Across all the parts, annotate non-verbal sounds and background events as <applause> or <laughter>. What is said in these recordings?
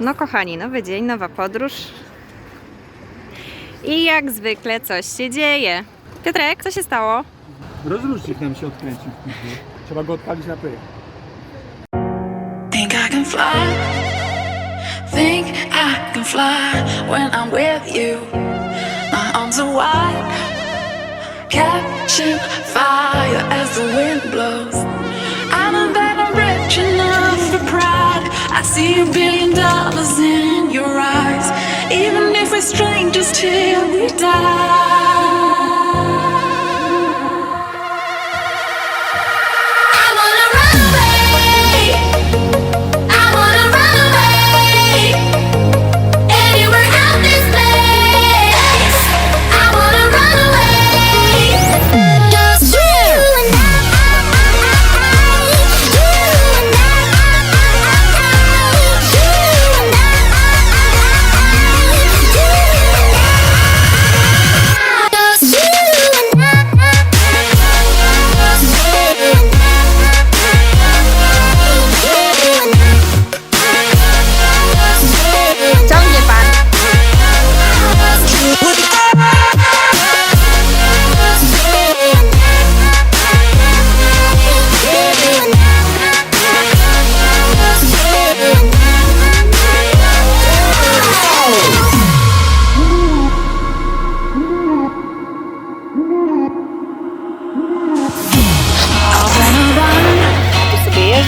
No kochani, nowy dzień, nowa podróż. I jak zwykle coś się dzieje. Piotrek, co się stało? Rozrusznik nam się odkręcił. Trzeba go odpalić na pył. Think I can fly. Think I can fly when I'm with you. My arms are wide, catching fire as the wind blows. I know that I'm rich enough for pride. I see a billion dollars in your eyes, even if we're strangers till we die.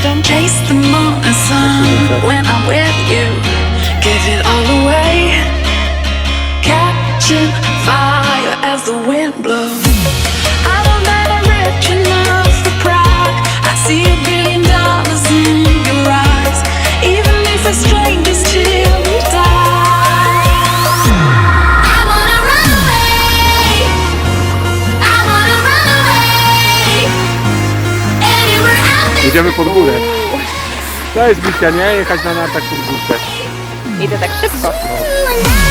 Sobie. Chase the morning sun when I'm with you. Give it all away. Catching fire as the wind blows. I that I'm rich enough. I see a billion dollars in your eyes. Even if strangers till we die. I wanna run away. I wanna run away. Anywhere out górę. To jest misja, nie? Jechać na nartach pod górkę. Idę tak szybko. Ale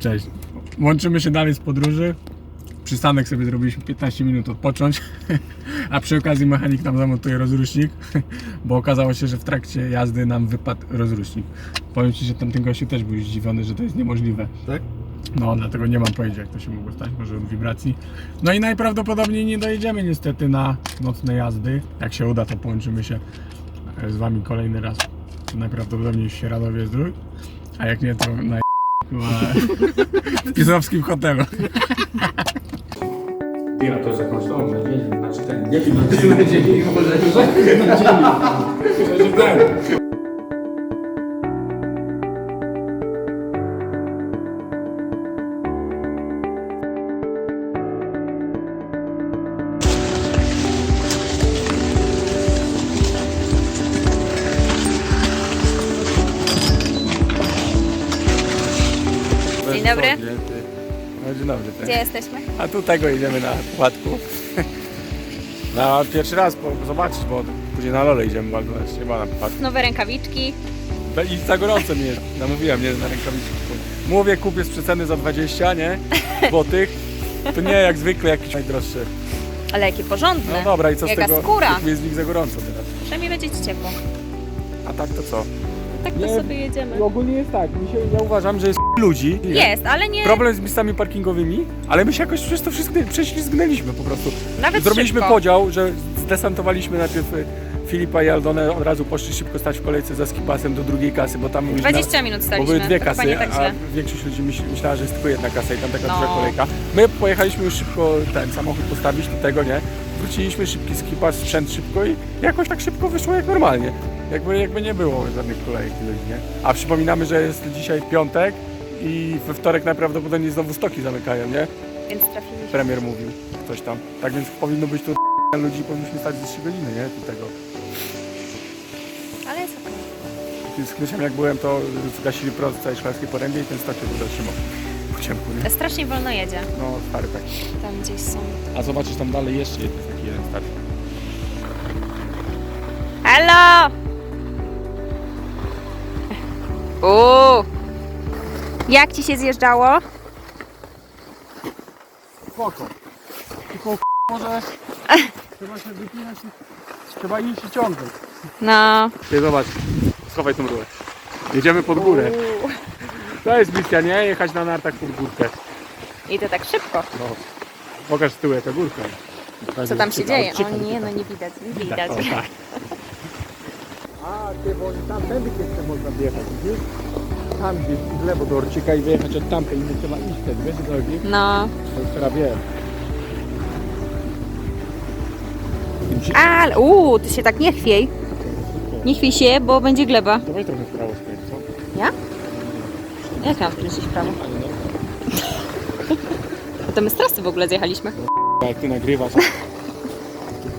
Cześć. Łączymy się dalej z podróży. Przystanek sobie zrobiliśmy 15 minut odpocząć, <laughs> a przy okazji mechanik nam zamontuje rozrusznik, <laughs> bo okazało się, że w trakcie jazdy nam wypadł rozrusznik. Powiem Ci, że tamten gościu też był zdziwiony, że to jest niemożliwe. Tak? No, dlatego nie mam pojęcia, jak to się mogło stać, może od wibracji. No i najprawdopodobniej nie dojedziemy niestety na nocne jazdy. Jak się uda, to połączymy się e, z Wami kolejny raz. Najprawdopodobniej w Sieраdowie Zdrój, a jak nie, to na w Pisowskim hotelu. Ja to jest jakąś tą nadzieję, znaczy ten, nie wiem, nadzieję, może nadzieję. Dzień dobry. No, dzień dobry. Gdzie jesteśmy? A tu tego jedziemy na płatku. Na pierwszy raz po, zobaczyć, bo później na lole idziemy, to się ma na płatku. Nowe rękawiczki. I za gorąco mnie namówiłem, nie, na rękawiczki. Mówię, kupię z przeceny za 20, nie? Złotych. To nie jak zwykle jakiś najdroższy. Ale jakie porządne. No dobra, i co z Jaka tego? skóra. Jest w nich za gorąco teraz. Przynajmniej będzie ci ciepło. A tak to co? Tak to sobie jedziemy. I ogólnie jest tak, mi się, ja uważam, że jest <laughs> ludzi. Jest, ale nie Problem z miejscami parkingowymi, ale my się jakoś przez to wszystko prześlizgnęliśmy po prostu. nawet Zrobiliśmy szybko. podział, że zdesantowaliśmy najpierw y, Filipa i Aldonę, od razu poszli szybko stać w kolejce za skipasem do drugiej kasy, bo tam już 20 minut Bo staliśmy. były dwie to kasy, nie tak a źle. większość ludzi myśl, myślała, że jest tylko jedna kasa i tam taka No. duża kolejka. My pojechaliśmy już szybko ten samochód postawić do tego, nie? Wróciliśmy szybki skipas, sprzęt szybko i jakoś tak szybko wyszło jak normalnie. Jakby, jakby nie było żadnych kolejek ludzi, nie? A przypominamy, że jest dzisiaj piątek i we wtorek najprawdopodobniej znowu stoki zamykają, nie? Więc trafiliśmy. Premier mówił coś tam. Tak więc powinno być tu ludzi, powinniśmy stać ze 3 godziny, nie? Do tego. Ale jest okej. Z Krysiem jak byłem, to zgasili prąd w całej szklarskiej porębie i ten stok się zatrzymał. Po ciemku, nie? Strasznie wolno jedzie. No, stary tak. Tam gdzieś są. A zobaczysz tam dalej jeszcze jest taki jeden stary. Halo! Uuu! Jak ci się zjeżdżało? Spoko. Tylko może trzeba się wypinać i trzeba iść i ciągnąć. No. Nie, zobacz. Schowaj tą rurę. Jedziemy pod górę. To jest misja, nie? Jechać na nartach pod górkę. I to tak szybko. No. Pokaż z tyłu jaka górka. Co tam się dzieje? O nie, odczytaj. no nie widać, nie widać. Tak, o, tak. A, ty, bo oni tam tędy jeszcze można wjechać, widzisz? Tam gdzieś w lewo do Orcika i wyjechać od tamtej i nie trzeba iść wtedy, wiesz, drogi? No. To już teraz wiem. Ale, uuu, ty się tak nie chwiej. Nie chwiej się, bo będzie gleba. To weź trochę w prawo skręć, co? Ja? Jak mam skręcić w prawo? Ale no, No <laughs> to my z trasy w ogóle zjechaliśmy. jak ty nagrywasz,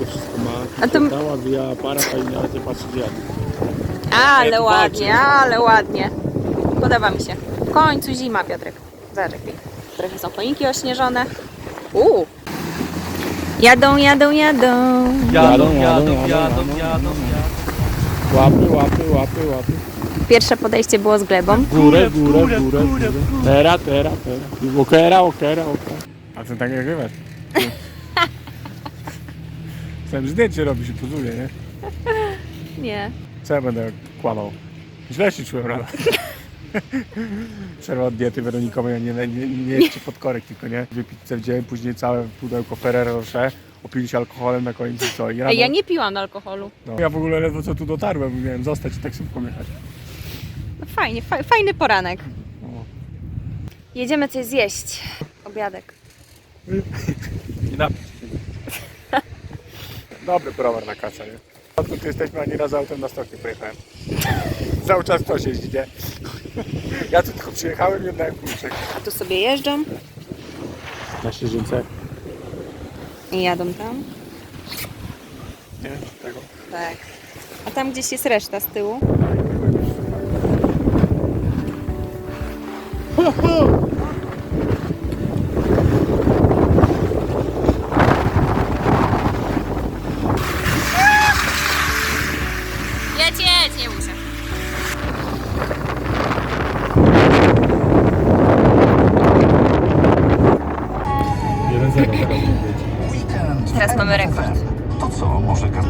to wszystko ma. A to- Dała, wija aparat, a inni nawet nie patrzy gdzie jadę. Ale Jak ładnie, ale ładnie. Podoba mi się. W końcu zima, Piotrek. Zobacz, jak pięknie. Trochę są koniki ośnieżone. Uuu. Jadą, jadą, jadą. Jadą, Jadą, jadą, jadą, jadą, Łapy, łapy, łapy, łapy. Pierwsze podejście było z glebą. Górę, w górę, górę, górę, w górę. górę, w górę. Tera, tera, tera. Okera, okera, okera. A ty tak nagrywasz? <laughs> Chciałem zdjęcie robić i pozuje, nie? <laughs> Nie. Co ja będę kłamał? Źle się czułem rano. Przerwa od diety weronikowej, nie, nie, nie, nie jedźcie pod korek tylko, nie? Dwie pizzę w dzień, później całe pudełko Ferrero Rocher, opili się alkoholem na i co? I rano, Ej, ja nie piłam alkoholu. no. Ja w ogóle ledwo co tu dotarłem, miałem zostać i tak szybko jechać. No fajnie, fa fajny poranek. No. Jedziemy coś zjeść. Obiadek. I napić. Dobry browar na kasę, nie? Odkąd jesteśmy ani razu autem na stok nie pojechałem. <laughs> Cały czas ktoś jeździ, nie? <laughs> Ja tu tylko przyjechałem i oddałem kluczyk. A tu sobie jeżdżą Na Sierzyńce? i jadą tam. Nie? Tego. Tak. A tam gdzieś jest reszta z tyłu. to co, może... Ka-